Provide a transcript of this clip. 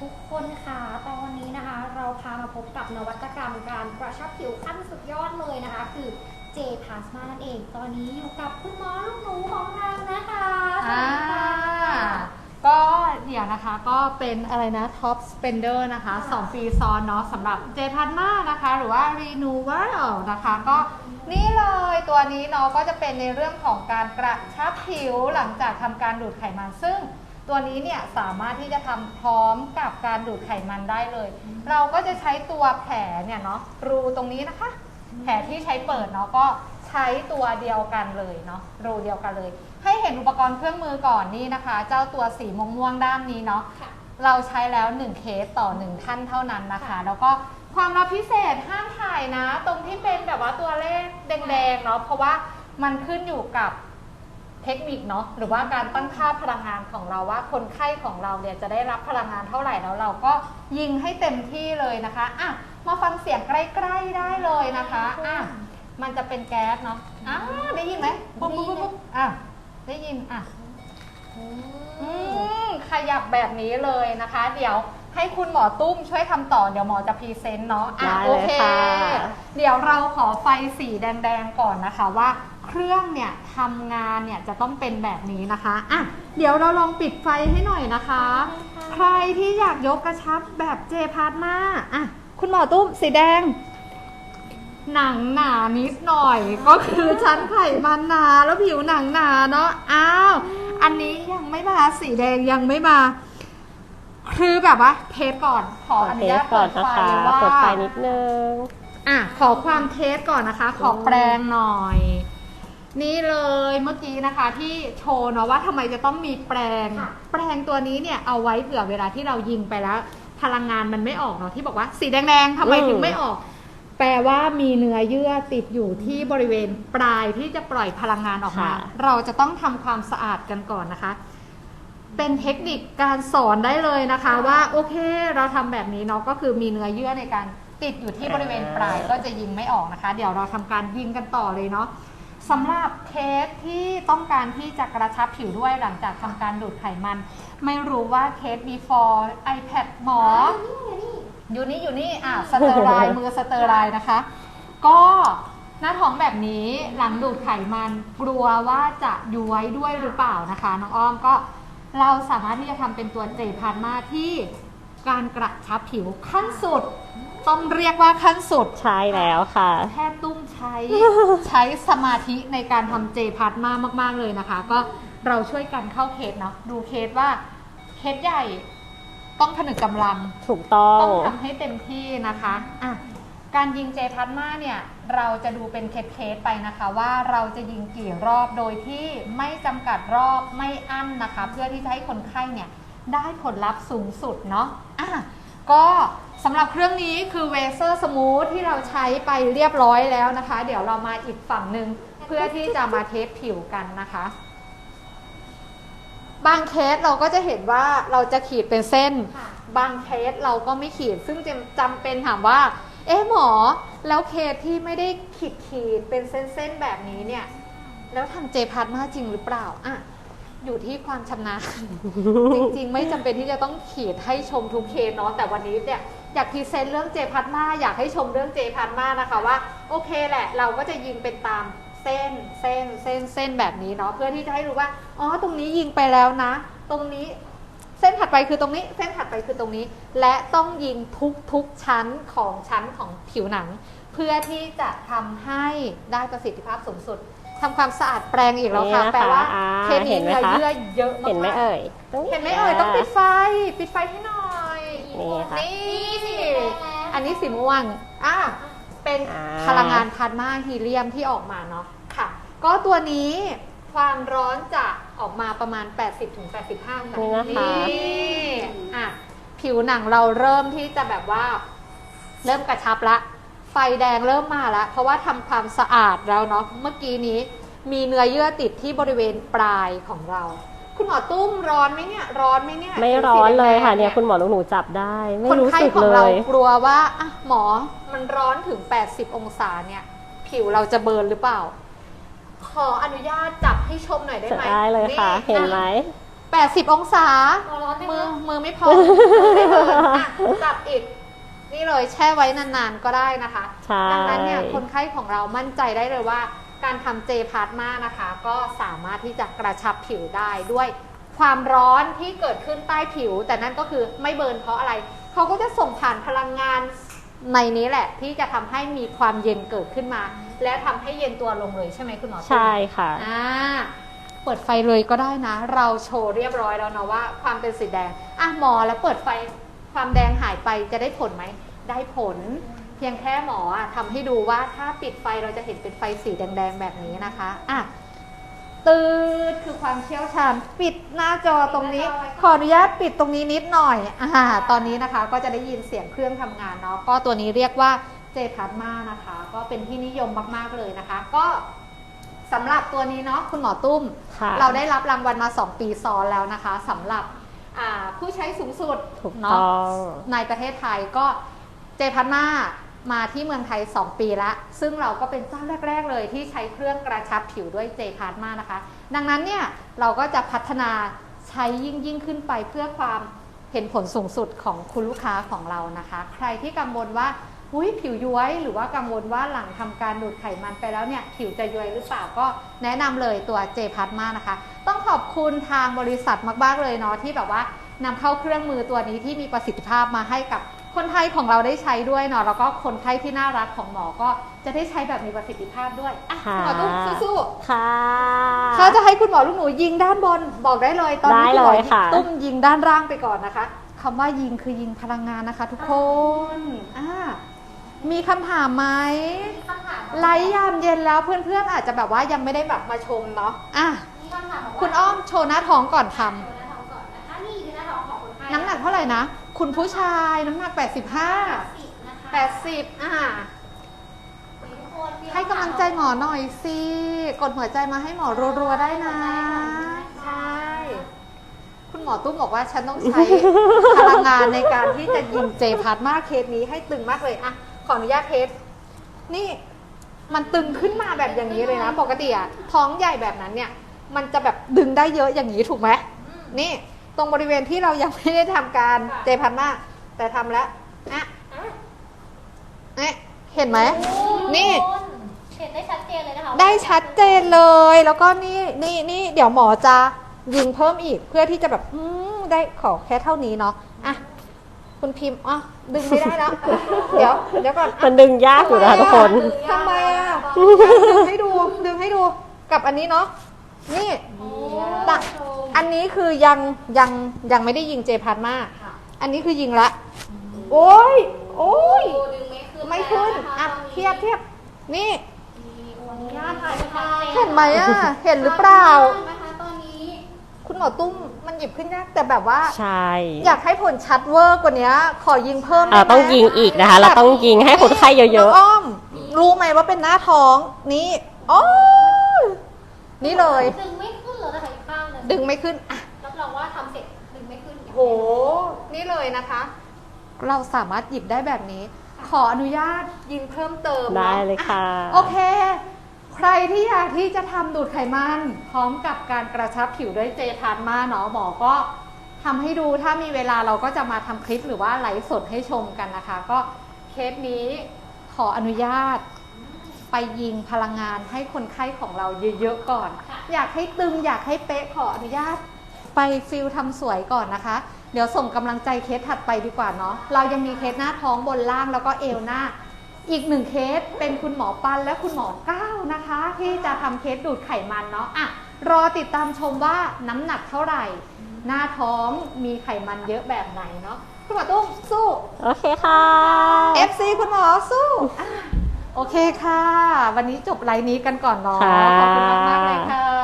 ทุกคนค่ะตอนนี้นะคะ เราพามาพบกับนวัตกรรมการกระชับผิวขั้นสุดยอดเลยนะคะ คือ J Plasma นั่นเอง ตอนนี้อยู่กับคุณหมอลูกหนูของเรานะคะสวัสอ่าดีค่ะก็เดี๋ยวนะคะก็เป็นอะไรนะ Top Spender นะคะ 2 ปีซ้อนเนาะสำหรับ J p a n m a นะคะ หรือว่า Renewal นะคะ ก็นี่เลยตัวนี้เนาะก็จะเป็นในเรื่องของการกระชับผิวหลังจากทำการดูดไขมันซึ่ง ตัวนี้เนี่ยสามารถที่จะทำพร้อมกับการดูดไขมันได้เลย เราก็จะใช้ตัวแผลเนี่ยเนาะรูตรงนี้นะคะ แผลที่ใช้เปิดเนาะก็ใช้ตัวเดียวกันเลยเนาะรูเดียวกันเลย ให้เห็นอุปกรณ์เครื่องมือก่อนนี่นะคะ เจ้าตัวสีม่วงม่วงๆด้านนี้เนาะ ค่ะ เราใช้แล้ว 1 เคสต่อ 1 ท่านเท่านั้นนะคะ ค่ะแล้วก็ความลับพิเศษห้ามถ่ายนะ ตรงที่เป็นแบบว่าตัวเลขแดงๆเนาะเพราะว่ามันขึ้นอยู่กับ เทคนิคเนาะหรือว่าการตั้งค่าพลังงานของเราว่าคนไข้ของเราเนี่ยจะได้รับพลังงานเท่าไหร่แล้วเราก็ยิงให้เต็มที่เลยนะคะอะมาฟังเสียงใกล้ๆได้เลยนะคะอะมันจะเป็นแก๊สเนาะอ้าวได้ยินไหมปุ๊บปุ๊บปุ๊บปุ๊บอะได้ยินอะอือืมมขยับแบบนี้เลยนะคะ เดี๋ยวให้คุณหมอตุ้มช่วยทำต่อเดี๋ยวหมอจะพรีเซนต์เนาะอะได้โอเลยเคค่ะเดี๋ยวเราขอไฟสีแดงๆก่อนนะคะว่า เครื่องเนี่ยทำงานเนี่ยจะต้องเป็นแบบนี้นะคะอะเดี๋ยวเราลองปิดไฟให้หน่อยนะคะ ใครที่อยากยกกระชับแบบเจพาร์มาอะคุณหมอตุ้มสีแดง หนังหนานิดหน่อย ก็คือชั้นไขมันหนาแล้วผิวหนังหนาเนาะอ้าวอันนี้ยังไม่มาสีแดงยังไม่มาคือแบบว่าเทสก่อนขออนุเทญาสตก่เปิอนดนะไฟคะว่าเปิดไฟนิดนึงอะขอความเทสก่อนนะคะ ขอแปรงหน่อย นี่เลยเมื่อกี้นะคะที่โชว์เนาะว่าทำไมจะต้องมีแปรงค่ะ แปรงตัวนี้เนี่ยเอาไว้เผื่อเวลาที่เรายิงไปแล้ว พลังงานมันไม่ออกเนาะที่บอกว่าสีแดงๆทำไมอืม ถึงไม่ออก แปลว่ามีเนื้อเยื่อติดอยู่ที่บริเวณปลายที่จะปล่อยพลังงานออกมาเราจะต้องทำความสะอาดกันก่อนนะคะ เป็นเทคนิคการสอนได้เลยนะคะว่าโอเค เราทำแบบนี้เนาะก็คือมีเนื้อเยื่อในการติดอยู่ที่บริเวณปลายก็จะยิงไม่ออกนะคะ เดี๋ยวเราทำการยิงกันต่อเลยเนาะ สำหรับเคสที่ต้องการที่จะกระชับผิวด้วยหลังจากทำการดูดไขมัน ไม่รู้ว่าเคส before iPad หมอ อยู่นี่อยู่นี่อะสเตอร์ไลน์มือสเตอร์ไลน์นะคะ ก็หน้าท้องแบบนี้หลังดูดไขมันกลัวว่าจะย้วยด้วยหรือเปล่านะคะน้องอ้อมก็เราสามารถที่จะทำเป็นตัวเจพันมาที่การกระชับผิวขั้นสุด ต้องเรียกว่าขั้นสุด ใช่แล้วค่ะแพทย์ตุ้ม ใช้ใช้สมาธิในการทำเจพาร์ตมามาก ๆ เลยนะคะ ก็เราช่วยกันเข้าเคสเนาะดูเคสว่าเคสใหญ่ต้องผนึกกำลัง ถูกต้องต้องทำให้เต็มที่นะคะอะการยิงเจพัดมาเนี่ยเราจะดูเป็นเคสๆไปนะคะ ว่าเราจะยิงกี่รอบโดยที่ไม่จำกัดรอบไม่อั้นนะคะ เพื่อที่จะให้คนไข้เนี่ยได้ผลลัพธ์สูงสุดเนาะอะก็ สำหรับเครื่องนี้คือเวเซอร์สมูทที่เราใช้ไปเรียบร้อยแล้วนะคะ เดี๋ยวเรามาอีกฝั่งหนึ่งเพื่อที่จะมาเทสผิวกันนะคะ บางเคสเราก็จะเห็นว่าเราจะขีดเป็นเส้น บางเคสเราก็ไม่ขีด ซึ่งจำจำเป็นถามว่า เอ๊ะหมอ แล้วเคสที่ไม่ได้ขีดขีดเป็นเส้นๆแบบนี้เนี่ย แล้วทำเจพัดมาจริงหรือเปล่าอะอยู่ที่ความชำนาญจริงๆ ไม่จำเป็นที่จะต้องขีดให้ชมทุกเคสเนาะแต่วันนี้เนี่ย อยากพรีเซนต์เรื่องเจพัดมาอยากให้ชมเรื่องเจพัดมานะคะว่าโอเคแหละ เราก็จะยิงเป็นตามเส้นเส้นเส้นเส้นแบบนี้เนาะเพื่อที่จะให้รู้ว่าอ๋อตรงนี้ยิงไปแล้วนะ ตรงนี้เส้นถัดไปคือตรงนี้ เส้นถัดไปคือตรงนี้ และต้องยิงทุกทุกๆชั้นของชั้นของผิวหนัง เพื่อที่จะทำให้ได้ประสิทธิภาพสูงสุดทำความสะอาดแปรงอีกแล้วค่ะนี่นะคะแปลว่าอ่าเคมีเห็นไหมเนื้อคะเยื่อเยอะมากๆเห็นไหมเอ่ยตรงนี้เห็นไหมเอ่ยต้องปิดไฟ ปิดไฟให้หน่อย นี่ค่ะ นี่สีแดงแล้วอันนี้สีม่วงอะเป็นอ่า พลังงานพลาสมาฮีเลียมที่ออกมาเนาะค่ะ ก็ตัวนี้ความร้อนจะออกมาประมาณ 80-85องศานี่นะคะ นี่อะผิวหนังเราเริ่มที่จะแบบว่า เริ่มกระชับละ ไฟแดงเริ่มมาแล้ว เพราะว่าทำความสะอาดแล้วเนาะเมื่อกี้นี้ มีเนื้อเยื่อติดที่บริเวณปลายของเรา คุณหมอตุ้มร้อนไหมเนี่ย ร้อนไหมเนี่ยไม่ร้อนเลยค่ะสีแดงๆเนี่ยคุณหมอลูกหนูจับได้ ไม่คนรู้ไข้สึกของเลเราย กลัวว่าอะหมอมันร้อนถึง 80 องศาเนี่ย ผิวเราจะเบิร์นหรือเปล่า ขออนุญาตจับให้ชมหน่อยได้ไหมได้เลยค่ะนี่เห็นไหมอ80 องศาร้อนไหมมือคะ มือไม่พอไม่เดินอะจับอีก นี่เลยแช่ไว้นานๆก็ได้นะคะ ใช่ ดังนั้นเนี่ยคนไข้ของเรามั่นใจได้เลยว่า การทำเจพาร์มานะคะ ก็สามารถที่จะกระชับผิวได้ด้วยความร้อนที่เกิดขึ้นใต้ผิว แต่นั่นก็คือไม่เบิร์นเพราะอะไร เขาก็จะส่งผ่านพลังงานในนี้แหละ ที่จะทำให้มีความเย็นเกิดขึ้นมา และทำให้เย็นตัวลงเลยใช่ไหมคุณหมอตุ้มใช่ค่ะอ่าเปิดไฟเลยก็ได้นะ เราโชว์เรียบร้อยแล้วนะว่า ความเป็นสีแดงอะหมอแล้วเปิดไฟความแดงหายไปจะได้ผลไหมได้ผล เพียงแค่หมออะทำให้ดูว่าถ้าปิดไฟเราจะเห็นเป็นไฟสีแดงๆแบบนี้นะคะอะตืดคือความเชี่ยวชาญปิดหน้าจอตรงนี้ ขออนุญาตปิดตรงนี้นิดหน่อยอ่าตอนนี้นะคะก็จะได้ยินเสียงเครื่องทำงานเนาะก็ตัวนี้เรียกว่าเจพาร์มานะคะ ก็เป็นที่นิยมมากๆเลยนะคะ ก็สำหรับตัวนี้เนาะคุณหมอตุ้มค่ะเราได้รับรางวัลมา 2 ปีซ้อนแล้วนะคะสำหรับอ่าผู้ใช้สูงสุดถูกเนาะต้องในประเทศไทยก็เจพันมา มาที่เมืองไทย 2 ปีแล้วซึ่งเราก็เป็นเจ้าแรก ๆ เลยที่ใช้เครื่องกระชับผิวด้วยเจพาร์มานะคะ ดังนั้นเนี่ยเราก็จะพัฒนาใช้ยิ่งยิ่งขึ้นไปเพื่อความเห็นผลสูงสุดของคุณลูกค้าของเรานะคะ ใครที่กังวลว่าหุยผิวย้วยหรือว่ากังวลว่าหลังทำการดูดไขมันไปแล้วเนี่ย ผิวจะย้วยหรือเปล่าก็แนะนำเลยตัวเจพัทมานะคะ ต้องขอบคุณทางบริษัทมากๆเลยเนาะที่แบบว่านำเข้าเครื่องมือตัวนี้ที่มีประสิทธิภาพมาให้กับ คนไทยของเราได้ใช้ด้วยเนาะแล้วก็คนไข้ที่น่ารักของหมอก็จะได้ใช้แบบมีประสิทธิภาพด้วยอะค่ะหมอตุ้มสู้ๆค่ะถ้าจะให้คุณหมอลูกหนูยิงด้านบนบอกได้เลย ตอนนี้ได้คุณหมอเลยค่ะตุ้มยิงด้านล่างไปก่อนนะคะคำว่ายิงคือยิงพลังงานนะคะ ทุกคนอ่ามีคำถามไหมมีคำถามไลฟ์ยามเย็นแล้วเพื่อนๆ อาจจะแบบว่ายังไม่ได้แบบมาชมเนาะอะมีคำถามบอกว่าคุณอ้อมโชว์หน้าท้องก่อนทำโชว์หน้าท้องก่อนนะคะนี่คือหน้าท้องของคนไข้น้ำหนักเท่าไหร่นะ คุณผู้ชายน้ำหนัก 85สิบนะคะ80อ่าทุกคนเตรียมให้กำลังใจหมอหน่อยสิ กดหัวใจมาให้หมอรัวๆได้นะ ใช่ คุณหมอตุ้มบอกว่าฉันต้องใช้พลังงานในการที่จะยิงเจพาร์ตมากเคสนี้ให้ตึงมากเลยอะขออนุญาตเทสนี่มันตึงขึ้นมาแบบอย่างนี้เลยนะ ปกติอะท้องใหญ่แบบนั้นเนี่ย มันจะแบบดึงได้เยอะอย่างนี้ถูกไหมนี่ ตรงบริเวณที่เรายังไม่ได้ทำการเจพาร์ตมาก แต่ทำแล้วอะเนี่ยเห็นไหม นี่ เห็นได้ชัดเจนเลยนะคะได้ชัดเจนเลย แล้วก็นี่นี่นี่เดี๋ยวหมอจะยิงเพิ่มอีกเพื่อที่จะแบบอืมได้ขอแค่เท่านี้เนาะอะคุณพิมพ์อะดึงไม่ได้แล้ว เดี๋ยวเดี๋ยวก่อนอะ มันดึงยากอยู่นะคะทุกคน ทำไมอะ ดึงให้ดู ดึงให้ดู กับอันนี้เนาะ นี่โอ้ตักอันนี้คือยังยังยังไม่ได้ยิงเจพันมากค่ะอันนี้คือยิงละ โอ้ย โอ้ยโอ้ดึงไม่ขึ้นไม่ขึ้นแล้วนะคะอะตอนนี้เทียบเทียบนี่มีอนุญาตถ่ายไปค่ะเห็นไหมอะ เห็นหรือเปล่าห็นไหมคะตอนนี้คุณหมอตุ้มมันหยิบขึ้นยากแต่แบบว่า ใช่ อยากให้ผลชัดเวอร์กว่านี้ขอยิงเพิ่มได้อ่าไหมต้องยิงอีกนะคะ เราต้องยิงให้คนไข้เยน้อะงอ้อม รู้ไหมว่าเป็นหน้าท้อง นี่โอ้ย นี่เลย ดึงไม่ขึ้นเลยนะคะอีกข้างหนึ่งดึงไม่ขึ้นอะรับรองว่าทำเสร็จดึงไม่ขึ้นโห นี่เลยนะคะ เราสามารถหยิบได้แบบนี้ ขออนุญาตยิงเพิ่มเติมๆได้นาะเลยค่ะ โอเค ใครที่อยากที่จะทำดูดไขมัน พร้อมกับการกระชับผิวด้วยเจทานมาเนาะหมอก็ทำให้ดูถ้ามีเวลาเราก็จะมาทำคลิปหรือว่าไลฟ์สดให้ชมกันนะคะ ก็เคสนี้ขออนุญาต ไปยิงพลังงานให้คนไข้ของเราเยอะๆก่อน อยากให้ตึงอยากให้เป๊ะขออนุญาต ไปฟิลทำสวยก่อนนะคะ เดี๋ยวส่งกำลังใจเคสถัดไปดีกว่าเนาะเรายังมีเคสหน้าท้องบนล่างแล้วก็เอวหน้า อีกหนึ่งเคสเป็นคุณหมอปันและคุณหมอก้าวนะคะ ที่จะทำเคสดูดไขมันเนาะอะรอติดตามชมว่าน้ำหนักเท่าไหร่ หน้าท้องมีไขมันเยอะแบบไหนเนาะคุณหมอตุ้มสู้ โอเคค่ะ FC คุณหมอสู้อะ โอเคค่ะ วันนี้จบไลน์นี้กันก่อนเนาะค่ะขอบคุณมากๆเลยค่ะ